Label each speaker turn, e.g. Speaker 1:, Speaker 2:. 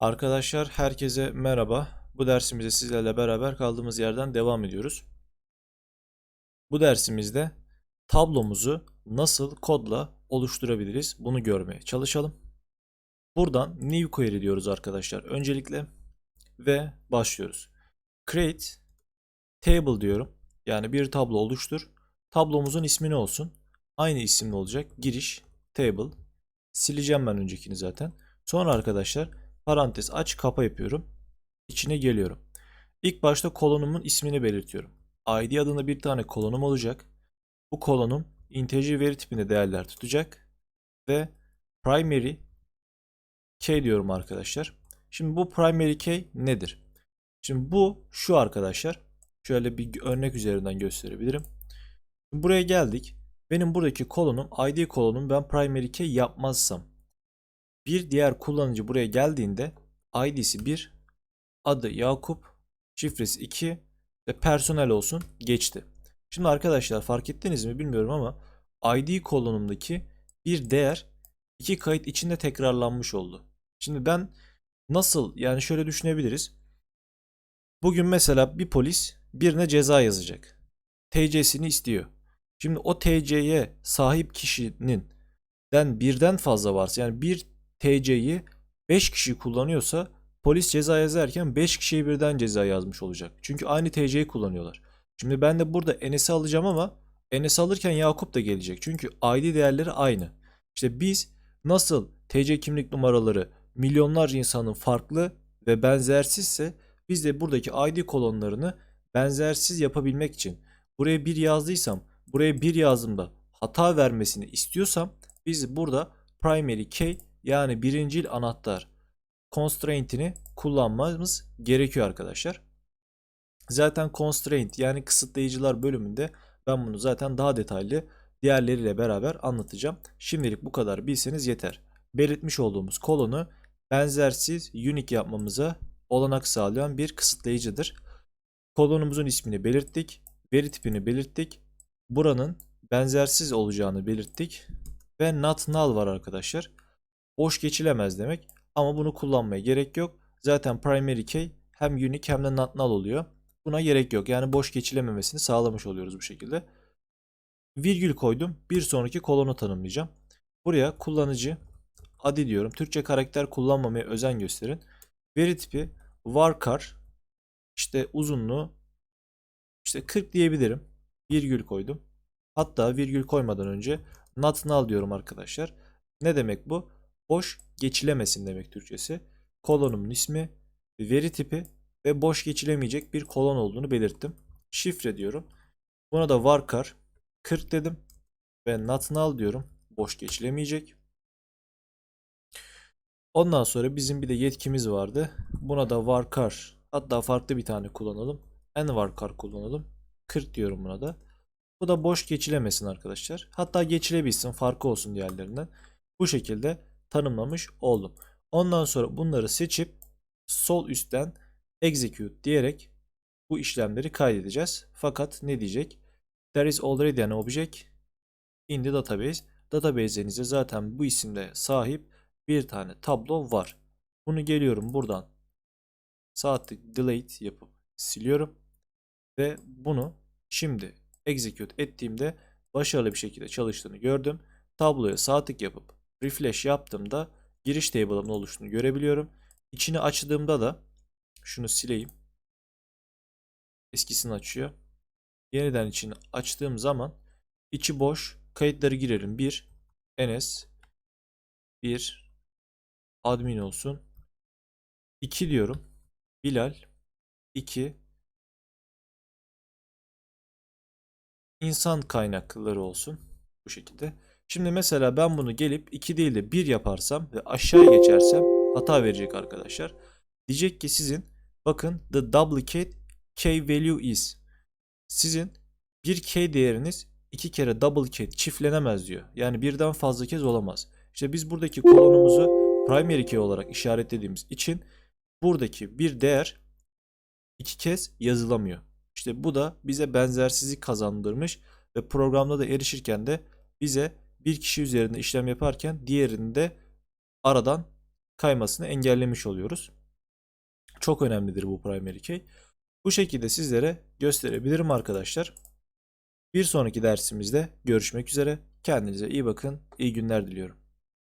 Speaker 1: Arkadaşlar herkese merhaba. Bu dersimize sizlerle beraber kaldığımız yerden devam ediyoruz. Bu dersimizde tablomuzu nasıl kodla oluşturabiliriz bunu görmeye çalışalım. Buradan new query diyoruz arkadaşlar öncelikle ve başlıyoruz. Create table diyorum. Yani bir tablo oluştur. Tablomuzun ismi ne olsun? Aynı isimli olacak. Giriş table. Sileceğim ben öncekini zaten. Sonra arkadaşlar parantez aç kapa yapıyorum. İçine geliyorum. İlk başta kolonumun ismini belirtiyorum. ID adında bir tane kolonum olacak. Bu kolonum integer veri tipinde değerler tutacak. Ve primary key diyorum arkadaşlar. Şimdi bu primary key nedir? Şimdi bu şu arkadaşlar. Şöyle bir örnek üzerinden gösterebilirim. Buraya geldik. Benim buradaki kolonum ID kolonum ben primary key yapmazsam bir diğer kullanıcı buraya geldiğinde ID'si 1, adı Yakup, şifresi 2 ve personel olsun geçti. Şimdi arkadaşlar fark ettiniz mi bilmiyorum ama ID kolonumdaki bir değer iki kayıt içinde tekrarlanmış oldu. Şimdi ben nasıl yani şöyle düşünebiliriz. Bugün mesela bir polis birine ceza yazacak. TC'sini istiyor. Şimdi o TC'ye sahip kişinin den birden fazla varsa yani bir TC'yi 5 kişi kullanıyorsa polis ceza yazarken 5 kişiye birden ceza yazmış olacak. Çünkü aynı TC'yi kullanıyorlar. Şimdi ben de burada Enes'i alacağım ama Enes'i alırken Yakup da gelecek. Çünkü ID değerleri aynı. İşte biz nasıl TC kimlik numaraları milyonlarca insanın farklı ve benzersizse biz de buradaki ID kolonlarını benzersiz yapabilmek için buraya bir yazdıysam buraya bir yazdığımda hata vermesini istiyorsam biz burada primary key yani birincil anahtar constraint'ini kullanmamız gerekiyor arkadaşlar. Zaten constraint yani kısıtlayıcılar bölümünde ben bunu zaten daha detaylı diğerleriyle beraber anlatacağım. Şimdilik bu kadar bilseniz yeter. Belirtmiş olduğumuz kolonu benzersiz unique yapmamıza olanak sağlayan bir kısıtlayıcıdır. Kolonumuzun ismini belirttik, veri tipini belirttik. Buranın benzersiz olacağını belirttik ve not null var arkadaşlar boş geçilemez demek. Ama bunu kullanmaya gerek yok. Zaten primary key hem unique hem de not null oluyor. Buna gerek yok. Yani boş geçilememesini sağlamış oluyoruz bu şekilde. Virgül koydum. Bir sonraki kolonu tanımlayacağım. Buraya kullanıcı adı diyorum. Türkçe karakter kullanmamaya özen gösterin. Veri tipi varchar işte uzunluğu işte 40 diyebilirim. Virgül koydum. Hatta virgül koymadan önce not null diyorum arkadaşlar. Ne demek bu? Boş geçilemesin demek Türkçesi. Kolonumun ismi, veri tipi ve boş geçilemeyecek bir kolon olduğunu belirttim. Şifre diyorum. Buna da varchar 40 dedim ve not null diyorum. Boş geçilemeyecek. Ondan sonra bizim bir de yetkimiz vardı. Buna da varchar hatta farklı bir tane kullanalım. En varchar kullanalım. 40 diyorum buna da. Bu da boş geçilemesin arkadaşlar. Hatta geçilebilsin farkı olsun diğerlerinden. Bu şekilde tanımlamış oldum. Ondan sonra bunları seçip sol üstten execute diyerek bu işlemleri kaydedeceğiz. Fakat ne diyecek? There is already an object in the database. Database'inizde zaten bu isimde sahip bir tane tablo var. Bunu geliyorum buradan sağ tık delete yapıp siliyorum. Ve bunu şimdi execute ettiğimde başarılı bir şekilde çalıştığını gördüm. Tabloya sağ yapıp refresh yaptığımda giriş table'ımın oluştuğunu görebiliyorum. İçini açtığımda da şunu sileyim. Eskisini açıyor. Yeniden içini açtığım zaman içi boş. Kayıtları girelim. 1 Enes 1 admin olsun. 2 diyorum. Bilal 2 insan kaynakları olsun. Bu şekilde. Şimdi mesela ben bunu gelip 2 değil de 1 yaparsam ve aşağıya geçersem hata verecek arkadaşlar. Diyecek ki sizin bakın the duplicate k value is. Sizin bir k değeriniz iki kere duplicate çiftlenemez diyor. Yani birden fazla kez olamaz. İşte biz buradaki kolonumuzu primary key olarak işaretlediğimiz için buradaki bir değer iki kez yazılamıyor. İşte bu da bize benzersizlik kazandırmış ve programda da erişirken de bize bir kişi üzerinde işlem yaparken diğerini de aradan kaymasını engellemiş oluyoruz. Çok önemlidir bu primary key. Bu şekilde sizlere gösterebilirim arkadaşlar. Bir sonraki dersimizde görüşmek üzere. Kendinize iyi bakın. İyi günler diliyorum.